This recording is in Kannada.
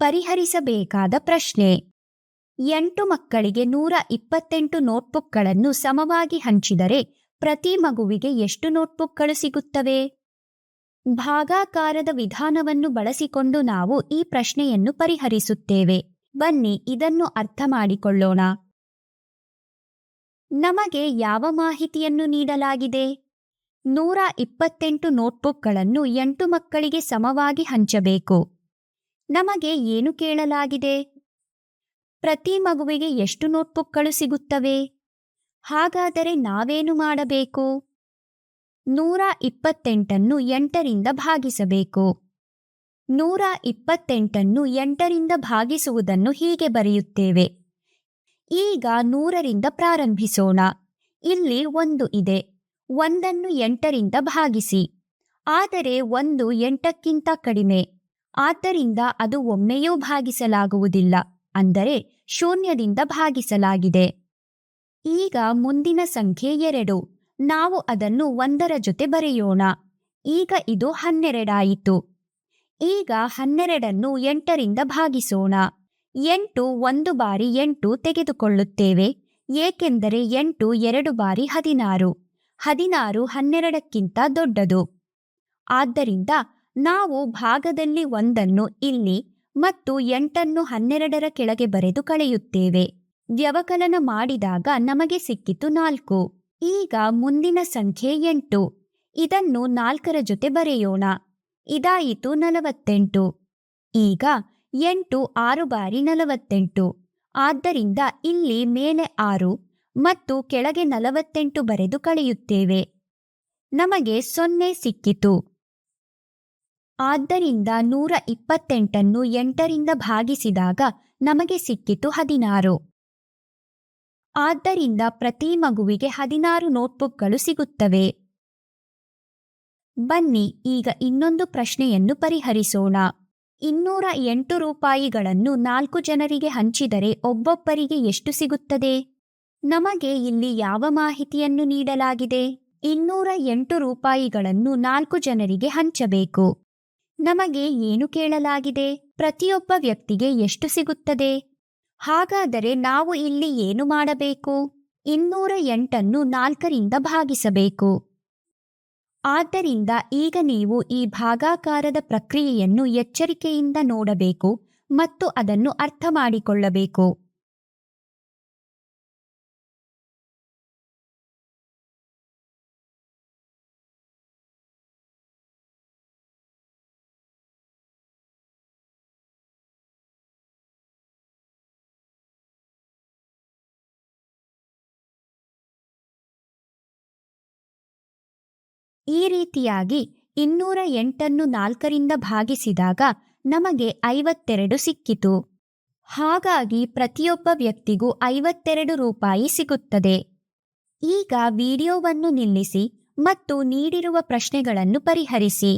ಪರಿಹರಿಸಬೇಕಾದ ಪ್ರಶ್ನೆ. ಎಂಟು ಮಕ್ಕಳಿಗೆ ನೂರ ಇಪ್ಪತ್ತೆಂಟು ನೋಟ್ಬುಕ್ಗಳನ್ನು ಸಮವಾಗಿ ಹಂಚಿದರೆ ಪ್ರತಿ ಮಗುವಿಗೆ ಎಷ್ಟು ನೋಟ್ಬುಕ್ಗಳು ಸಿಗುತ್ತವೆ? ಭಾಗಾಕಾರದ ವಿಧಾನವನ್ನು ಬಳಸಿಕೊಂಡು ನಾವು ಈ ಪ್ರಶ್ನೆಯನ್ನು ಪರಿಹರಿಸುತ್ತೇವೆ. ಬನ್ನಿ, ಇದನ್ನು ಅರ್ಥ ಮಾಡಿಕೊಳ್ಳೋಣ. ನಮಗೆ ಯಾವ ಮಾಹಿತಿಯನ್ನು ನೀಡಲಾಗಿದೆ? ನೂರ ಇಪ್ಪತ್ತೆಂಟು ನೋಟ್ಬುಕ್ಗಳನ್ನು ಎಂಟು ಮಕ್ಕಳಿಗೆ ಸಮವಾಗಿ ಹಂಚಬೇಕು. ನಮಗೆ ಏನು ಕೇಳಲಾಗಿದೆ? ಪ್ರತಿ ಮಗುವಿಗೆ ಎಷ್ಟು ನೋಟ್ಬುಕ್ಗಳು ಸಿಗುತ್ತವೆ? ಹಾಗಾದರೆ ನಾವೇನು ಮಾಡಬೇಕು? ನೂರ ಇಪ್ಪತ್ತೆಂಟನ್ನು ಎಂಟರಿಂದ ಭಾಗಿಸಬೇಕು. ನೂರ ಇಪ್ಪತ್ತೆಂಟನ್ನು ಎಂಟರಿಂದ ಭಾಗಿಸುವುದನ್ನು ಹೀಗೆ ಬರೆಯುತ್ತೇವೆ. ಈಗ ನೂರರಿಂದ ಪ್ರಾರಂಭಿಸೋಣ. ಇಲ್ಲಿ ಒಂದು ಇದೆ. ಒಂದನ್ನು ಎಂಟರಿಂದ ಭಾಗಿಸಿ. ಆದರೆ ಒಂದು ಎಂಟಕ್ಕಿಂತ ಕಡಿಮೆ. ಆದ್ದರಿಂದ ಅದು ಒಮ್ಮೆಯೂ ಭಾಗಿಸಲಾಗುವುದಿಲ್ಲ, ಅಂದರೆ ಶೂನ್ಯದಿಂದ ಭಾಗಿಸಲಾಗಿದೆ. ಈಗ ಮುಂದಿನ ಸಂಖ್ಯೆ ಎರಡು. ನಾವು ಅದನ್ನು ಒಂದರ ಜೊತೆ ಬರೆಯೋಣ. ಈಗ ಇದು ಹನ್ನೆರಡಾಯಿತು. ಈಗ ಹನ್ನೆರಡನ್ನು ಎಂಟರಿಂದ ಭಾಗಿಸೋಣ. ಎಂಟು ಒಂದು ಬಾರಿ ಎಂಟು ತೆಗೆದುಕೊಳ್ಳುತ್ತೇವೆ, ಏಕೆಂದರೆ ಎಂಟು ಎರಡು ಬಾರಿ ಹದಿನಾರು. ಹದಿನಾರು ಹನ್ನೆರಡಕ್ಕಿಂತ ದೊಡ್ಡದು. ಆದ್ದರಿಂದ ನಾವು ಭಾಗದಲ್ಲಿ ಒಂದನ್ನು ಇಲ್ಲಿ ಮತ್ತು ಎಂಟನ್ನು ಹನ್ನೆರಡರ ಕೆಳಗೆ ಬರೆದು ಕಳೆಯುತ್ತೇವೆ. ವ್ಯವಕಲನ ಮಾಡಿದಾಗ ನಮಗೆ ಸಿಕ್ಕಿತು ನಾಲ್ಕು. ಈಗ ಮುಂದಿನ ಸಂಖ್ಯೆ ಎಂಟು. ಇದನ್ನು ನಾಲ್ಕರ ಜೊತೆ ಬರೆಯೋಣ. ಇದಾಯಿತು ನಲವತ್ತೆಂಟು. ಈಗ ಎಂಟು ಆರು ಬಾರಿ ನಲವತ್ತೆಂಟು. ಆದ್ದರಿಂದ ಇಲ್ಲಿ ಮೇಲೆ ಆರು ಮತ್ತು ಕೆಳಗೆ ನಲವತ್ತೆಂಟು ಬರೆದು ಕಳೆಯುತ್ತೇವೆ. ನಮಗೆ ಸೊನ್ನೆ ಸಿಕ್ಕಿತು. ಆದ್ದರಿಂದ ನೂರ ಇಪ್ಪತ್ತೆಂಟನ್ನು ಎಂಟರಿಂದ ಭಾಗಿಸಿದಾಗ ನಮಗೆ ಸಿಕ್ಕಿತು ಹದಿನಾರು. ಆದ್ದರಿಂದ ಪ್ರತಿ ಮಗುವಿಗೆ ಹದಿನಾರು ನೋಟ್ಬುಕ್ಗಳು ಸಿಗುತ್ತವೆ. ಬನ್ನಿ, ಈಗ ಇನ್ನೊಂದು ಪ್ರಶ್ನೆಯನ್ನು ಪರಿಹರಿಸೋಣ. ಇನ್ನೂರ ಎಂಟು ರೂಪಾಯಿಗಳನ್ನು ನಾಲ್ಕು ಜನರಿಗೆ ಹಂಚಿದರೆ ಒಬ್ಬೊಬ್ಬರಿಗೆ ಎಷ್ಟು ಸಿಗುತ್ತದೆ? ನಮಗೆ ಇಲ್ಲಿ ಯಾವ ಮಾಹಿತಿಯನ್ನು ನೀಡಲಾಗಿದೆ? ಇನ್ನೂರ ಎಂಟು ರೂಪಾಯಿಗಳನ್ನು ನಾಲ್ಕು ಜನರಿಗೆ ಹಂಚಬೇಕು. ನಮಗೆ ಏನು ಕೇಳಲಾಗಿದೆ? ಪ್ರತಿಯೊಬ್ಬ ವ್ಯಕ್ತಿಗೆ ಎಷ್ಟು ಸಿಗುತ್ತದೆ? ಹಾಗಾದರೆ ನಾವು ಇಲ್ಲಿ ಏನು ಮಾಡಬೇಕು? ಇನ್ನೂರ ಎಂಟನ್ನು ನಾಲ್ಕರಿಂದ ಭಾಗಿಸಬೇಕು. ಆದ್ದರಿಂದ ಈಗ ನೀವು ಈ ಭಾಗಾಕಾರದ ಪ್ರಕ್ರಿಯೆಯನ್ನು ಎಚ್ಚರಿಕೆಯಿಂದ ನೋಡಬೇಕು ಮತ್ತು ಅದನ್ನು ಅರ್ಥ ಮಾಡಿಕೊಳ್ಳಬೇಕು ಈ ರೀತಿಯಾಗಿ ಇನ್ನೂರ ಎಂಟನ್ನು ನಾಲ್ಕರಿಂದ ಭಾಗಿಸಿದಾಗ ನಮಗೆ ಐವತ್ತೆರಡು ಸಿಕ್ಕಿತು. ಹಾಗಾಗಿ ಪ್ರತಿಯೊಬ್ಬ ವ್ಯಕ್ತಿಗೂ ಐವತ್ತೆರಡು ರೂಪಾಯಿ ಸಿಗುತ್ತದೆ. ಈಗ ವಿಡಿಯೋವನ್ನು ನಿಲ್ಲಿಸಿ ಮತ್ತು ನೀಡಿರುವ ಪ್ರಶ್ನೆಗಳನ್ನು ಪರಿಹರಿಸಿ.